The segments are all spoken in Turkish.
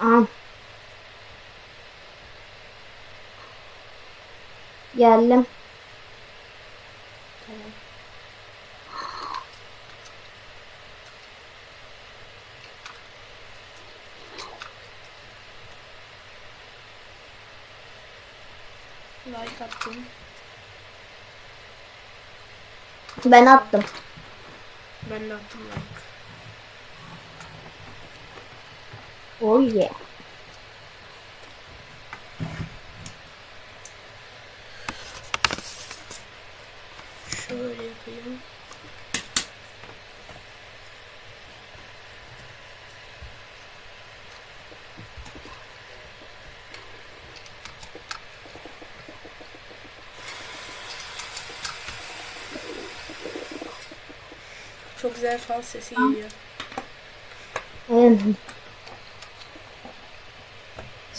Al. Geldim. Tamam. Like attım. Ben attım. Ben de attım like. Oh yeah. Şöyle yapayım. Çok güzel fal sesi geliyor. Evet.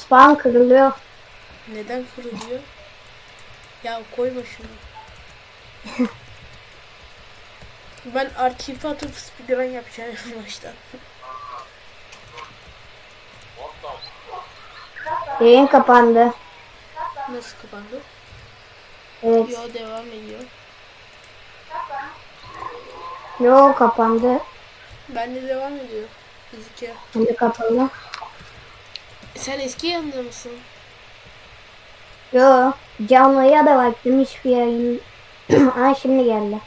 Spawn kırılıyor. Neden kuruluyor? Ya koyma şunu. ben arkive atıp speedrun yapacağım baştan. Yayın kapandı. Nasıl kapandı? Evet. Yo devam ediyor. Yo kapandı. Ben de devam ediyor. Gözüküyor. Şimdi kapalı. Sen eski yanında mısın? Yo canlıya da baktım hiçbir yayın. Aa şimdi geldi.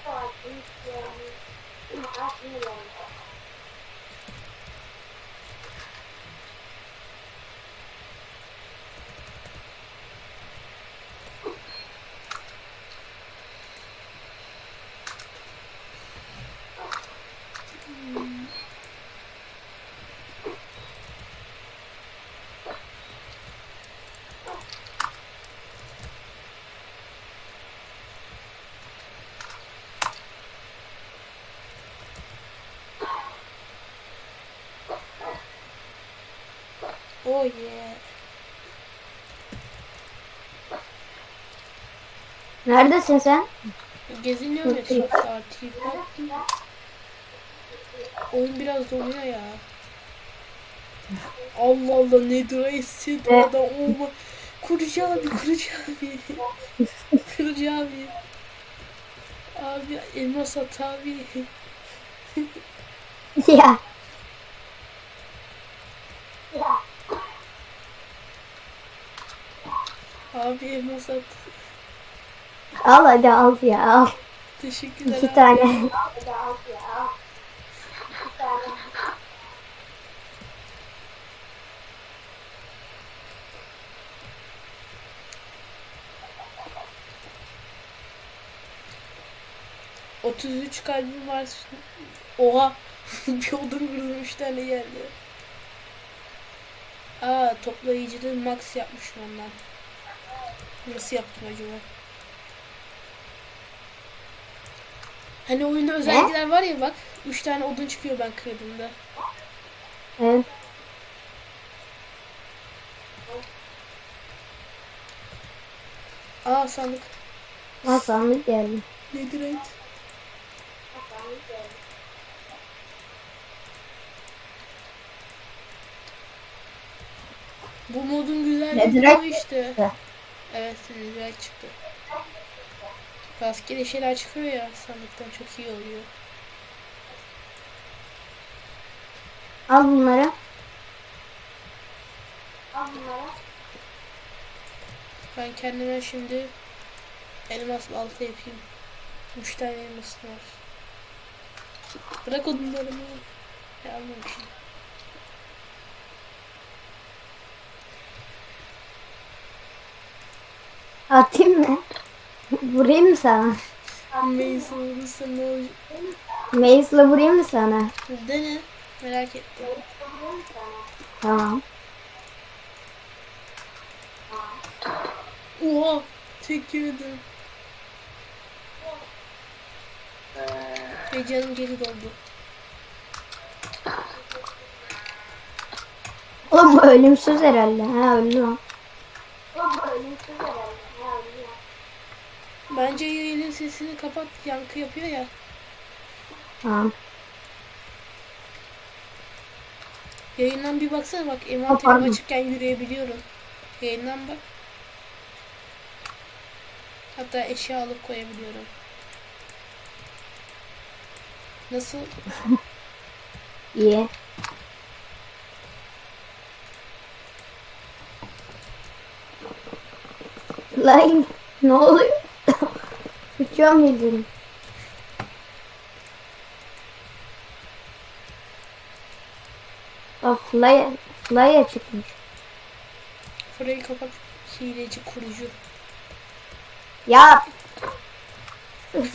Oh yeah. Neredesin sen? Geziniyorum etrafta. Oyun biraz donuyor ya. Allah Allah Ne? adam olma. Kurucu abi kurucu abi. kurucu abi. Abi elmas at abi. ya. Abi elmas at. Al hadi al ya al. Teşekkürler İki abi. tane. Otuz üç kalbim var. Oha. bir odun kırdım üç tane geldi. Aa toplayıcıda max yapmışım ondan. Nasıl yaptım acaba? Hani oyunda özellikler var ya bak. Üç tane odun çıkıyor ben kırdığımda. Evet. Aa sandık. Al sandık geldi. Nedir et? Bu modun güzelliği bu işte. çıktı. Evet Netherite çıktı. Rastgele şeyler çıkıyor ya sandıktan çok iyi oluyor. Al bunları. Ben kendime şimdi elmas balta yapayım. Üç tane elmasım var. Bırak odunlarımı. Ya almamışım. Atayım mı? Vurayım mı sana? Neyse olursa ne olacak? Vurayım mı sana? Dene. Merak ettim. Tamam. Oha! Tek yemedim. Ve canım geri doldu. Oğlum bu ölümsüz herhalde. Ha öldü o. Bence yayının sesini kapat. Yankı yapıyor ya. Tamam. Yayından bir baksana bak envanterim açıkken yürüyebiliyorum. Yayından bak. Hatta eşya alıp koyabiliyorum. Nasıl? İyi. Lan ne oluyor? Uçuyor muydun? O fly, fly'a çıkmış. Fırayı kapat. Hileci kurucu. Ya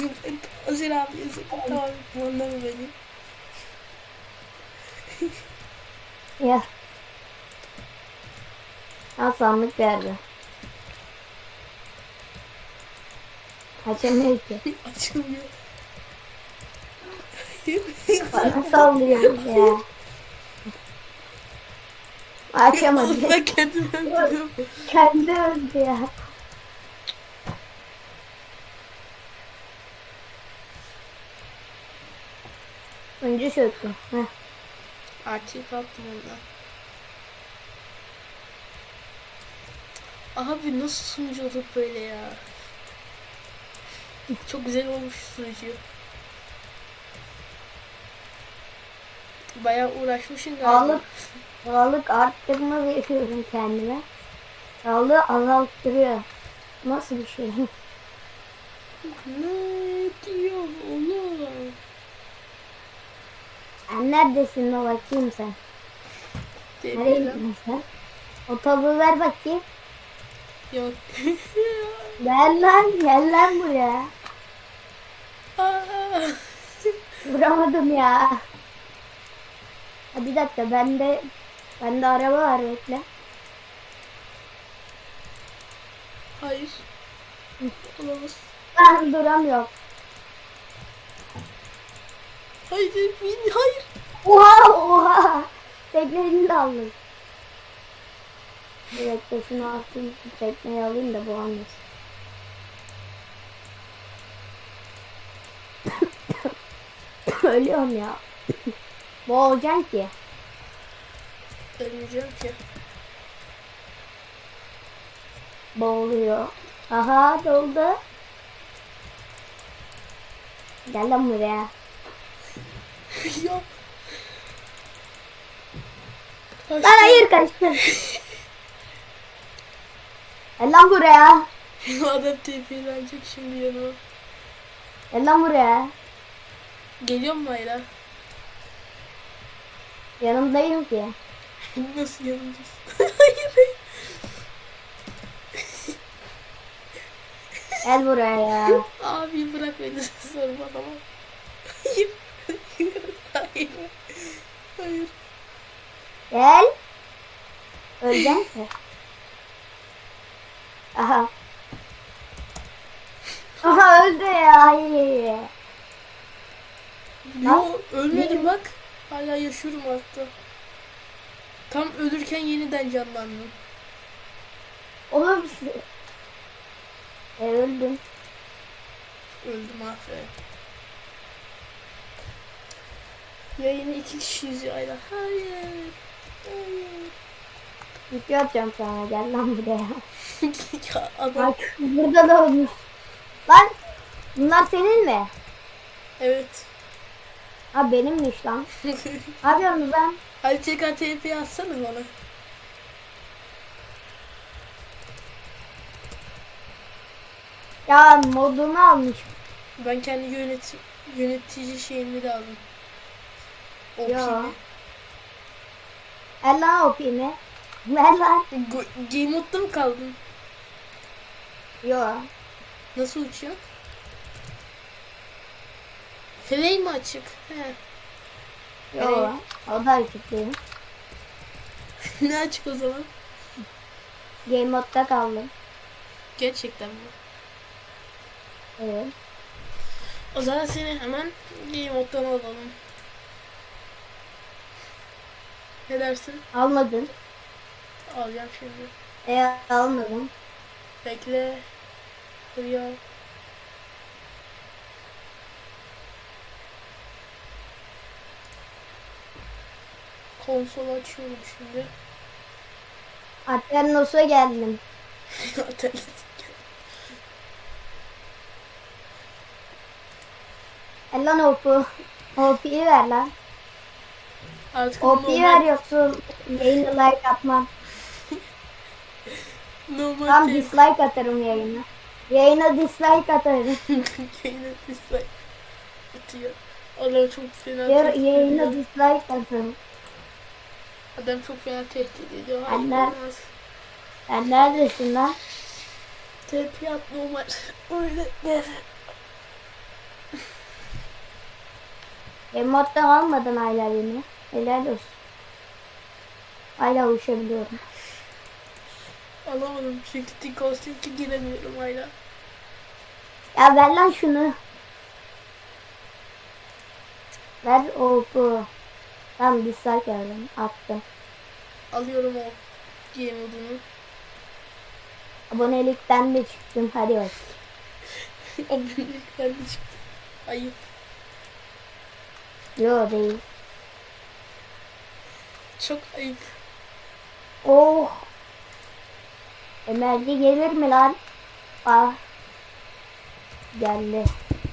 Azir abi yazık. Tamam. Anlama beni. ya. Ha sandık verdi. Açamıyor ki. Açılmıyor. Bana sallıyor ya. Açamadı. ben kendimi öldürüyorum. Kendi öldü ya. Önce çöktü. Heh. Artık attım ondan. Abi nasıl sunucu olup böyle ya? Çok güzel olmuş sunucu. Bayağı uğraşmışsın galiba. Sağlık, sağlık arttırma veriyorum kendime. Sağlığı azalttırıyor. Nasıl bir şey? Ne diyor oğlum? Sen neredesin de bakayım sen. Nereye gittin sen? O ver bakayım. Yok. Gel lan, gel lan buraya. Vuramadım ya. Ha, bir dakika bende bende araba var bekle. Hayır. Olamaz. Ben duramıyorum. Hayır, bin, hayır. Oha oha. Tekneyi de aldım. Bir dakika şunu atayım. Tekneyi alayım da bu anlasın. Ölüyorum ya. Boğulacaksın ki. Ölmeyeceğim ki. Boğuluyor. Aha doldu. Gel lan buraya. ya. Lan hayır kaçtın. Gel lan buraya. Adam TP'lenecek şimdi yanıma. Gel lan buraya. Geliyor mu Mayra? Yanımdayım ki. Nasıl yanındasın? hayır. Gel buraya ya. Abi bırak beni sorma tamam. Hayır. Hayır. Hayır. Gel. Öleceksin ki. Aha. Aha öldü ya. Hayır. Yo ölmedim bak. Hala yaşıyorum hatta. Tam ölürken yeniden canlandım. Oğlum siz- E, öldüm. Öldüm aferin. Yayını iki kişi izliyor Ayla. Hayır. Hayır. Video atacağım sana. Gel lan buraya. ya adam. Bak burada da olmuş. Lan bunlar senin mi? Evet. Ha benimmiş lan. Ne yapıyorsunuz lan? Hadi tekrar TP atsana bana. Ya modunu almış. Ben kendi yönet yönetici şeyimi de aldım. O Ya. kimi? Ver lan o pimi. Ver lan. Game modda mı kaldın? Yo. Nasıl uçuyor? Flame mi açık? He. Yo. O da açık değil. ne açık o zaman? Game modda kaldım. Gerçekten mi? Evet. O zaman seni hemen game moddan alalım. Ne dersin? Almadın. Alacağım şimdi. E almadım. Bekle. Dur ya. Konsolu açıyorum şimdi. Aternos'a geldim. Atölye. E lan Opu. Opu'yu ver lan. Artık ver normal, yoksa yayına like atmam. normal Tam değil. dislike atarım yayına. Yayına dislike atarım. Yayına dislike atıyor. Adam çok fena yayına dislike atarım. Adam çok fena tehdit ediyor. Anne. Sen neredesin lan? Tepki at normal. Öyle der. Emot'tan almadın hala beni. Helal olsun. Hala uçabiliyorum. Alamadım çünkü Tikos'un ki giremiyorum hala. Ya ver lan şunu. Ver Opu. Tam dislike verdim. Attım. Alıyorum o game modunu. Abonelikten de çıktım. Hadi bak. Abonelikten de çıktı. Ayıp. Yo değil. Çok ayıp. Oh. Emelci gelir mi lan? Ah. Geldi.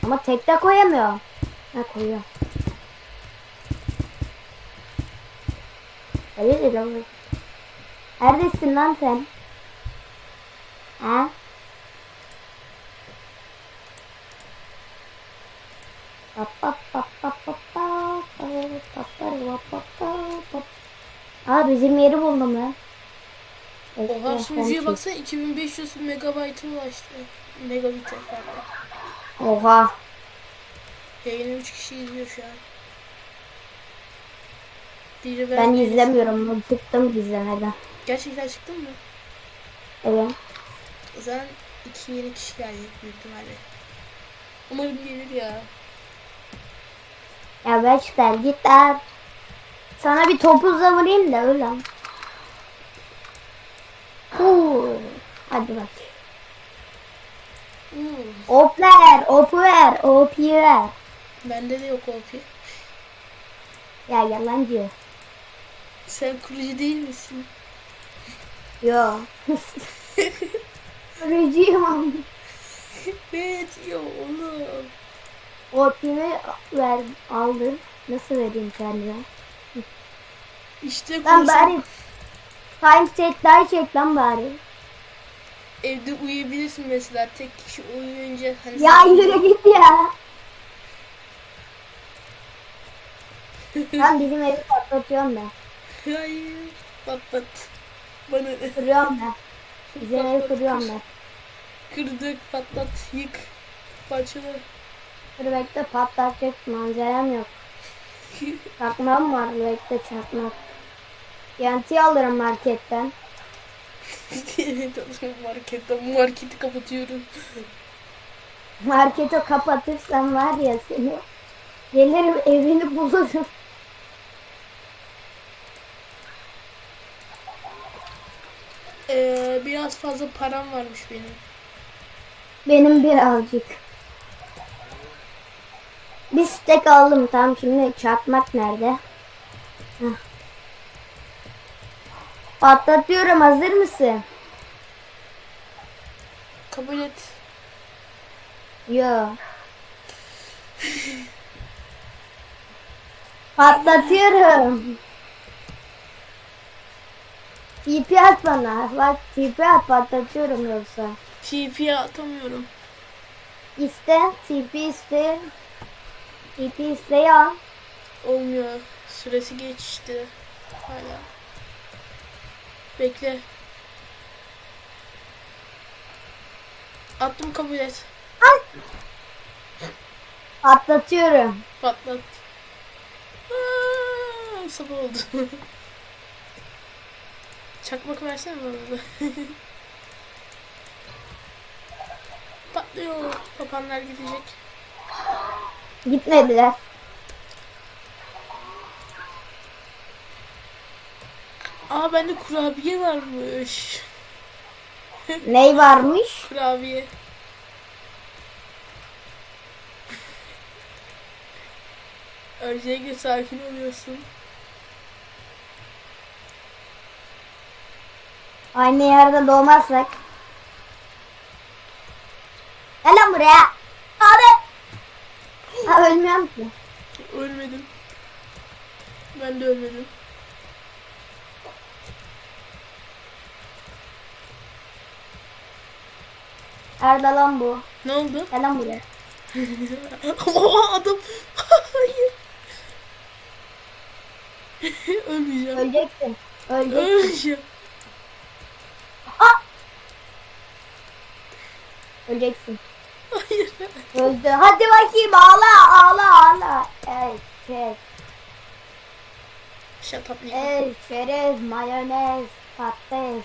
Ama tekte koyamıyorum. Ha koyuyorum. Hayır lan. Neredesin lan sen? Ha? Aa bizim yeri buldum lan. Evet, Oha şu sunucuya baksana 2500 megabayta ulaştı. Megabit efendim. Oha. Yayını 3 kişi izliyor şu an. Biri Ben biri- izlemiyorum. Bıktım izlemeden. Gerçekten çıktın mı? Evet. O zaman iki yeni kişi gelecek büyük ihtimalle. Umarım gelir ya. Ya Beşler git at. Sana bir topuzla vurayım da öyle. Huu. Hadi bak. Hmm. Op ver. Opu ver. Opu ver. Bende de yok OP. Ya yalancı. Sen kurucu değil misin? Yo. Kurucuyum ama. ne diyor oğlum? Opu'yu ver. Aldım. Nasıl vereyim kendime? İşte Lan kurucu bari. Time set daha çek lan bari. evde uyuyabilirsin mesela tek kişi uyuyunca hani Ya yürü git ya. Lan bizim evi patlatıyorum ben. Hayır. Patlat. Bana ne? Kırıyorum ben. Evi kırıyorum ben. Kırdık patlat yık. Parçala. Bekle patlatacak malzemem yok. Çakmağım var bekle çakmak. Yanti alırım marketten. marketten. Marketi kapatıyorum. Marketi kapatırsam var ya seni. Gelirim evini bulurum. Ee, biraz fazla param varmış benim. Benim birazcık. Bir stek aldım tam şimdi çakmak nerede? Heh. Patlatıyorum hazır mısın? Kabul et. Yo. Patlatıyorum. TP at bana. Bak TP at patlatıyorum yoksa. TP'ye atamıyorum. İste. TP iste. TP iste ya. Olmuyor. Süresi geçti. Hala. Bekle. Attım kabul et. Patlatıyorum. Patlat. Aa, sabah oldu. Çakmak versene bana. Patlıyor. Papanlar gidecek. Gitmediler. Aa bende kurabiye varmış. Ney varmış? Kurabiye. Öncelikle sakin oluyorsun. Aynı yerde doğmazsak. Gel lan buraya. Abi. Ha ölmüyorum ki. Ölmedim. Ben de ölmedim. Nerede lan bu? Ne oldu? Gel lan buraya. Oha adam. Hayır. Ölmeyeceğim. Öleceksin. Öleceksin. Ölmeyeceğim. Öleceksin. Hayır. Öldü. Hadi bakayım ağla ağla ağla. Evet. Evet. Shut up Nick. Evet. Çerez, mayonez, patates.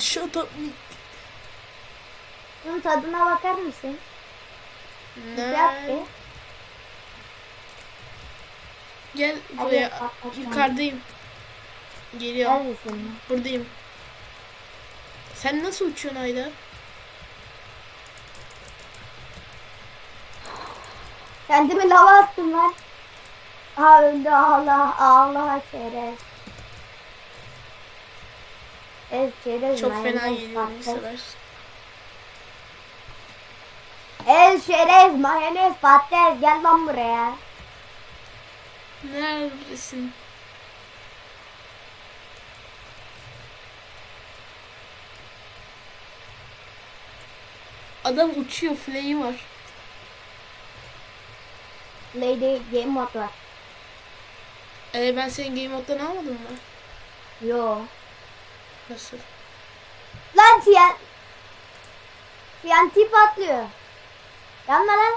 Shut up Nick. Bunun tadına bakar mısın? Ne? Gel buraya. lan. Yukarıdayım. Geliyorum. Neredesin? Buradayım. Sen nasıl uçuyorsun Ayda? Kendimi lava attım lan. Aa öldü ağla ağla çerez. Evet çerez. Çok fena geliyor bu sefer. El çerez, mayonez, patates gel lan buraya. Neredesin? Adam uçuyor, flay'i var. Lady game mode var. Ee, ben senin game moddan almadım mı? Yo. Nasıl? Lan TN... TNT patlıyor. Yanma lan.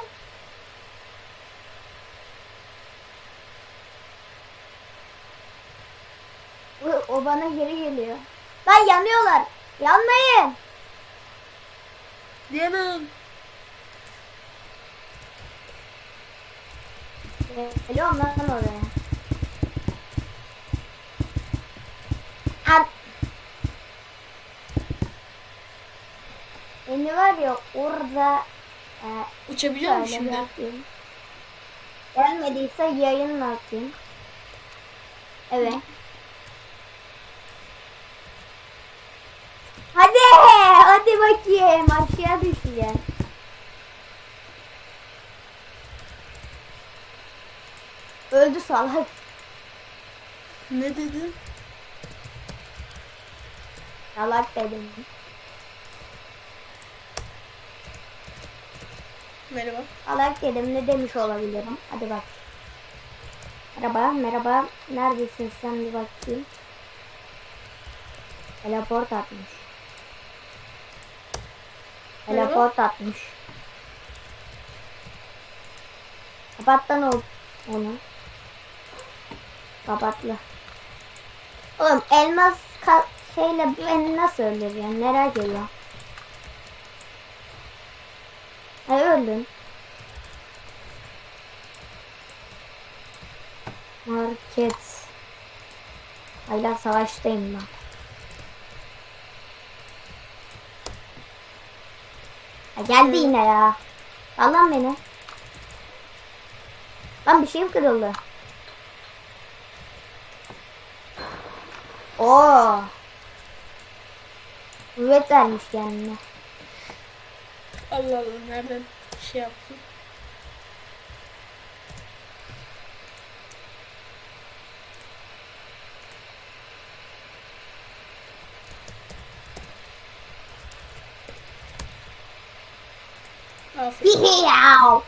O, o bana geri geliyor. Lan yanıyorlar. Yanmayın. Diyemem. Geliyorum lan oraya. An Beni var ya orada e, Uçabiliyor mu şimdi? yapayım. Gelmediyse yayınla atayım. Evet. Hadi, hadi bakayım aşağı düşeceğim. Öldü salak. Ne dedin? Salak dedim. Merhaba. Salak dedim ne demiş olabilirim. Hadi bak. Merhaba, merhaba. Neredesin sen bir bakayım. Teleport atmış. Teleport atmış. Kapat lan onu. Kapatlı. Oğlum elmas şeyle beni nasıl öldürüyorsun merak ediyorum. Ay öldün. Market. Hala savaştayım ben. Ha, geldi yine ya. Al lan beni. Lan bir şeyim kırıldı. Oo. Kuvvet vermiş kendine. Allah Allah nereden şey yaptın? Aferin.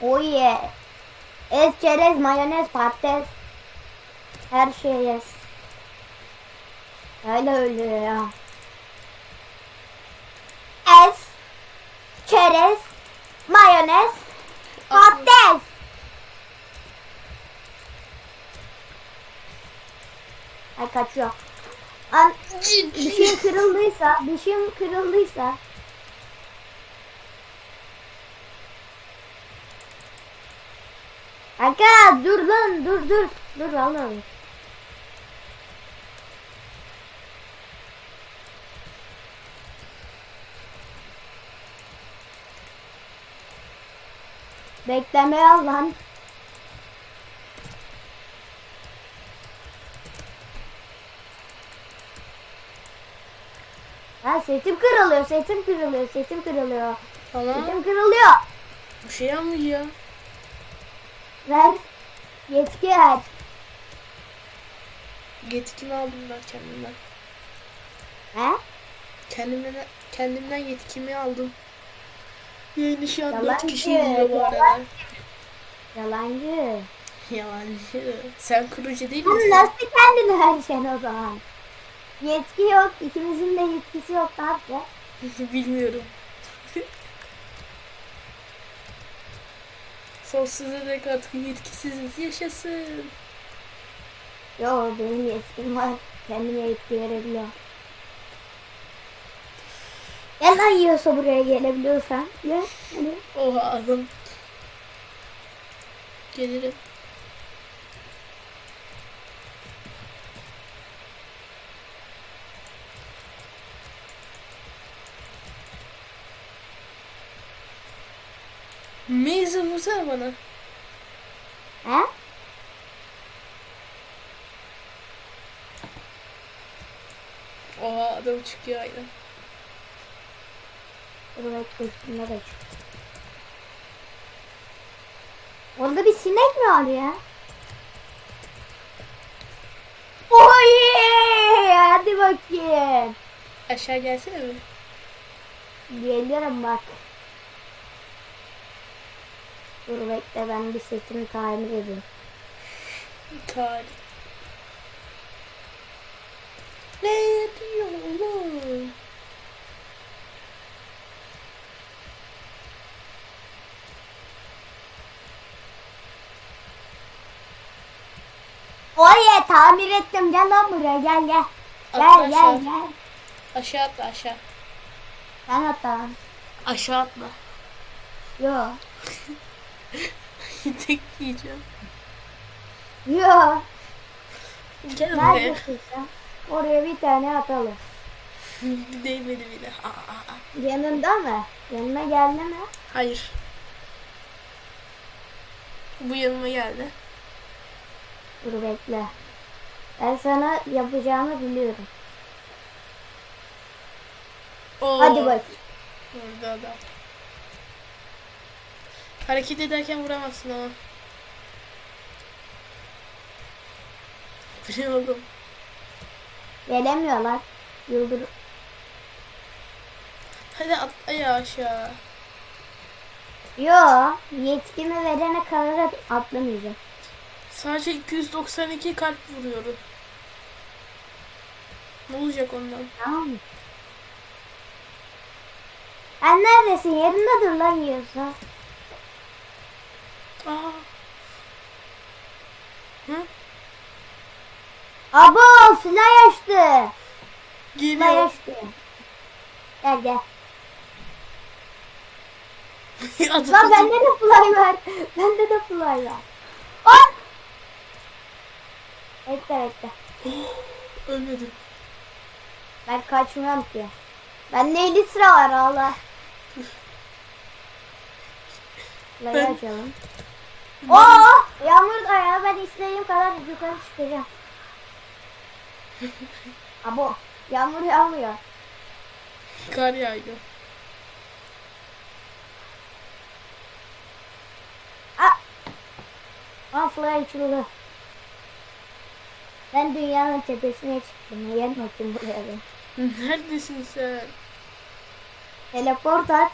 Oh yeah. Ez, çerez, mayonez, patates. Her şey yes. Öyle öyle ya. Ez, çerez, mayonez, patates. Ay kaçıyor. An bir şeyim kırıldıysa, bir şeyim kırıldıysa Kanka dur lan dur dur. Dur vallahi. Beklemeye al lan. Ha setim kırılıyor, setim kırılıyor, setim kırılıyor. Tamam. Setim kırılıyor. Bir şey yapmayacağım. Ver. Yetki ver. Yetkimi aldım ben kendimden. He? Kendimden, kendimden yetkimi aldım. Yayını şu an 4 Yalancı, kişi izliyor bu arada. Yalancı. Yalancı. Sen kurucu değil misin? nasıl kendini vereceksin o zaman? Yetki yok. ikimizin de yetkisi yok. Ne yapacağız? Bilmiyorum. Sonsuza dek artık yetkisiziz. Yaşasın. Yo benim yetkim var. Kendime yetki verebiliyorum. Gel lan yiyorsa buraya gelebiliyorsan. Gel. Hadi. Oha adam. Gelirim. Meyze vursana bana. He? Oha adam çıkıyor aynen. Bekle üstünde de çık. Orada bir sinek mi var ya? Oy! Hadi bakayım. Aşağı gelsene mi? Gelirim bak. Dur bekle ben bir setimi tamir edeyim. Tarih. Ne diyor oğlum? Oye tamir ettim gel lan buraya gel gel. Gel Atla gel aşağı. gel. Aşağı atla aşağı. Sen hatta. Aşağı atla. Yo. Tek yiyeceğim. Yo. Gel buraya. Neredesin sen? Oraya bir tane atalım. Değmedi bile. Aa, aa, aa. Yanında mı? Yanına geldi mi? Hayır. Bu yanıma geldi. Dur bekle. Ben sana yapacağımı biliyorum. Oo. Hadi bak. Orada adam. Hareket ederken vuramazsın ama. Bu ne oğlum? Gelemiyorlar. Yıldır. Hadi atla ya aşağı. Yo. Yetkimi verene kadar atlamayacağım. Sadece 292 kalp vuruyorum. Ne olacak ondan? Tamam? Sen neredesin? Yerinde dur lan yiyorsa. Aa. Hı? Abo silah açtı. Silah Geliyor. açtı. Gel gel. Adam- Lan bende de fly var. Bende de fly var. Bekle bekle. Ölmedim. Ben kaçmıyorum ki. Bende 50 sıra var Allah. Fly'ı Ben- açalım. Oo! Yağmur da ya ben istediğim kadar yukarı çıkacağım. Abo yağmur yağmıyor. Kar yağıyor. Aa fly açıldı. Ben dünyanın tepesine çıktım. Gel bakayım buraya. Neredesin sen? Teleport at.